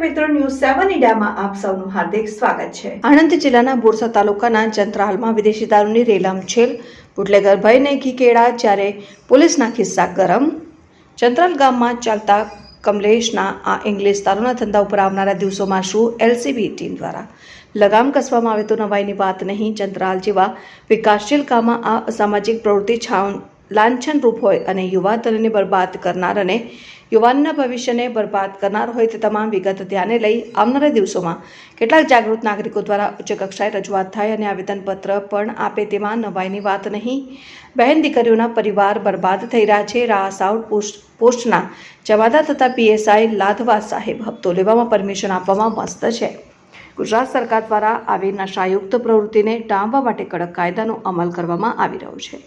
મિત્રો ન્યૂઝ સેવન ઇન્ડિયામાં આપ સૌનું હાર્દિક સ્વાગત છે. આણંદ જિલ્લાના બોરસા તાલુકાના જંત્રાલમાં વિદેશી દારૂની રેલમછેલ બુટલેગર ભયને ઘી જ્યારે પોલીસના ખિસ્સા ગરમ. ચંત્રાલ ગામમાં ચાલતા કમલેશના આ ઇંગ્લિશ દારૂના ધંધા ઉપર આવનારા દિવસોમાં શું એલસીબી ટીમ દ્વારા લગામ કસવામાં આવે તો નવાઈની વાત નહીં? ચંત્રાલ જેવા વિકાસશીલ ગામમાં આ અસામાજિક પ્રવૃત્તિ છાવ લાંછનરૂપ હોય અને યુવાધનને બરબાદ કરનાર અને યુવાનના ભવિષ્યને બરબાદ કરનાર હોય તે તમામ વિગત ધ્યાને લઈ આવનારા દિવસોમાં કેટલાક જાગૃત નાગરિકો દ્વારા ઉચ્ચ કક્ષાએ રજૂઆત થાય અને આવેદનપત્ર પણ આપે તેમાં નવાઈની વાત નહીં. બહેન દીકરીઓના પરિવાર બરબાદ થઈ રહ્યા છે. રાસાઉટ પોસ્ટ, પોસ્ટના જવાદા તથા પીએસઆઈ લાધવા સાહેબ હપ્તો લેવામાં પરમિશન આપવામાં મસ્ત છે. ગુજરાત સરકાર દ્વારા આવી નશાયુક્ત પ્રવૃત્તિને ડામવા માટે કડક કાયદાનો અમલ કરવામાં આવી રહ્યો છે.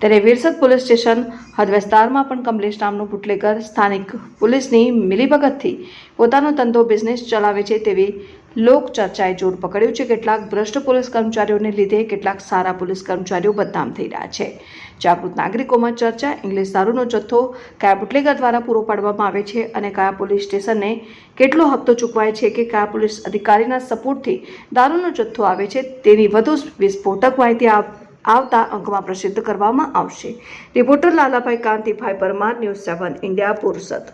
ત્યારે વિરસદ પોલીસ સ્ટેશન હદ વિસ્તારમાં પણ કમલેશ નામનું બુટલેગર સ્થાનિક પોલીસની મિલીભગતથી પોતાનો ધંધો બિઝનેસ ચલાવે છે તેવી લોક ચર્ચાએ જોર પકડ્યું છે. કેટલાક ભ્રષ્ટ પોલીસ કર્મચારીઓને લીધે કેટલાક સારા પોલીસ કર્મચારીઓ બદનામ થઈ રહ્યા છે. જાગૃત નાગરિકોમાં ચર્ચા, ઇંગ્લિશ દારૂનો જથ્થો કયા બુટલેગર દ્વારા પૂરો પાડવામાં આવે છે અને કયા પોલીસ સ્ટેશનને કેટલો હપ્તો ચૂકવાય છે કે કયા પોલીસ અધિકારીના સપોર્ટથી દારૂનો જથ્થો આવે છે તેની વધુ વિસ્ફોટક માહિતી આવતા અંકમાં પ્રસિદ્ધ કરવામાં આવશે. Reporter Lalabhai Kantibhai Parmar, news seven India, પુરસદ.